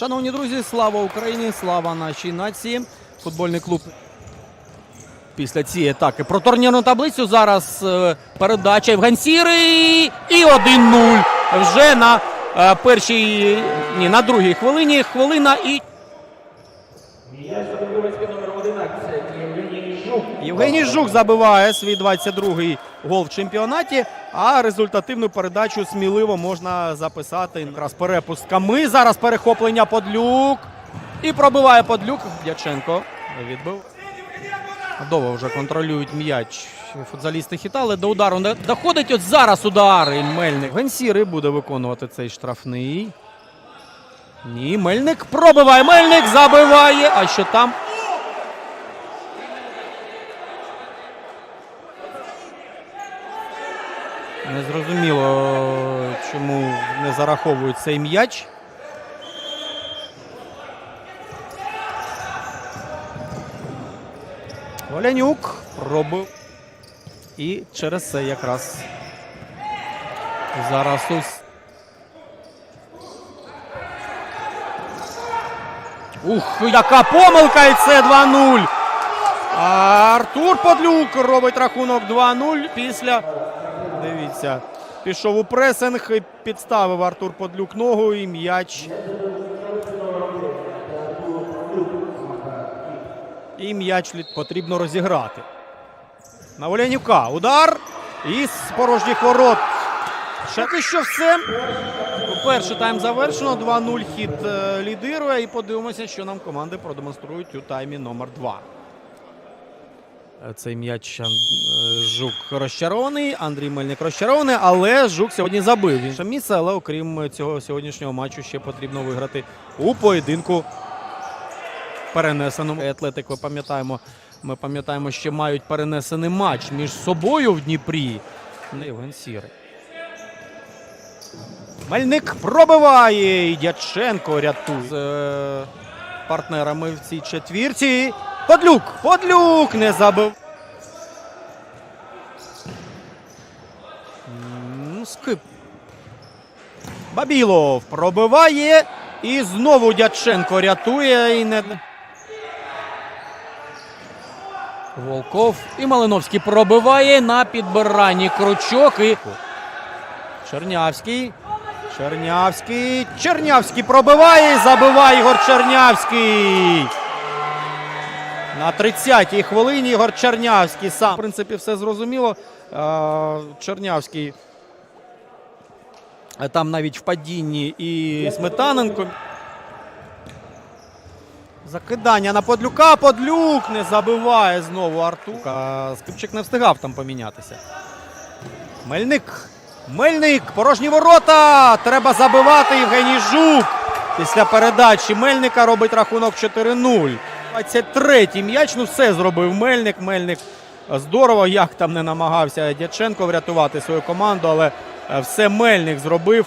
Шановні друзі, слава Україні! Слава нашій нації! Футбольний клуб після цієї атаки про турнірну таблицю. Зараз е, передача Євгансіри і 1-0. Вже на е, першій, ні, на другій хвилині. Хвилина і. Євгеній Жук забиває свій 22-й гол в чемпіонаті, а результативну передачу сміливо можна записати якраз перепустками. Зараз перехоплення Подлюк. І пробиває Подлюк. Дяченко відбив. Довго вже контролюють м'яч. Футзалісти хитали до удару. не доходить от зараз удар. І Мельник. Генсірий буде виконувати цей штрафний. Ні, Мельник пробиває. Мельник забиває. А що там? Незрозуміло, чому не зараховують цей м'яч. Волянюк пробив. І через це якраз зараз Ух, яка помилка! І це 2-0. Артур Подлюк робить рахунок 2-0 після. Дивіться. Пішов у пресинг, підставив Артур Подлюк ногу і м'яч. І м'яч потрібно розіграти. На Волянюка. Удар. І з порожніх ворот. Поки що все. Перший тайм завершено. 2-0 хід е, лідирує. І подивимося, що нам команди продемонструють у таймі номер 2. Цей м'яч е, Жук розчарований, Андрій Мельник розчарований, але Жук сьогодні забив інше місце. Але окрім цього сьогоднішнього матчу ще потрібно виграти у поєдинку перенесеному. Атлетик, ви пам'ятаємо, ми пам'ятаємо, що мають перенесений матч між собою в Дніпрі. Євген Сірий. Мельник пробиває. і Дяченко рятує з е, партнерами в цій четвірці. Подлюк! Подлюк не забив. Скип. Бабілов пробиває. І знову Дяченко рятує і не. Волков і Малиновський пробиває на підбиранні крючок. І... Чернявський. Чернявський. Чернявський пробиває. і Забиває Ігор Чернявський. На 30-й хвилині Ігор Чернявський сам. В принципі, все зрозуміло. Е, Чернявський. е, Там навіть в падінні і Сметаненко. Закидання на Подлюка. Подлюк не забиває знову Артур. А Скипчик не встигав там помінятися. Мельник. Мельник. Порожні ворота. Треба забивати Євгеній Жук. Після передачі Мельника робить рахунок 4-0. 23-й м'яч. Ну все зробив Мельник. Мельник здорово, як там не намагався Дяченко врятувати свою команду, але е, все Мельник зробив.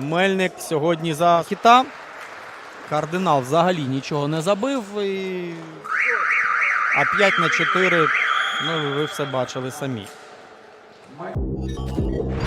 Мельник сьогодні за хіта. Кардинал взагалі нічого не забив. І... А 5 на 4, ну ви все бачили самі.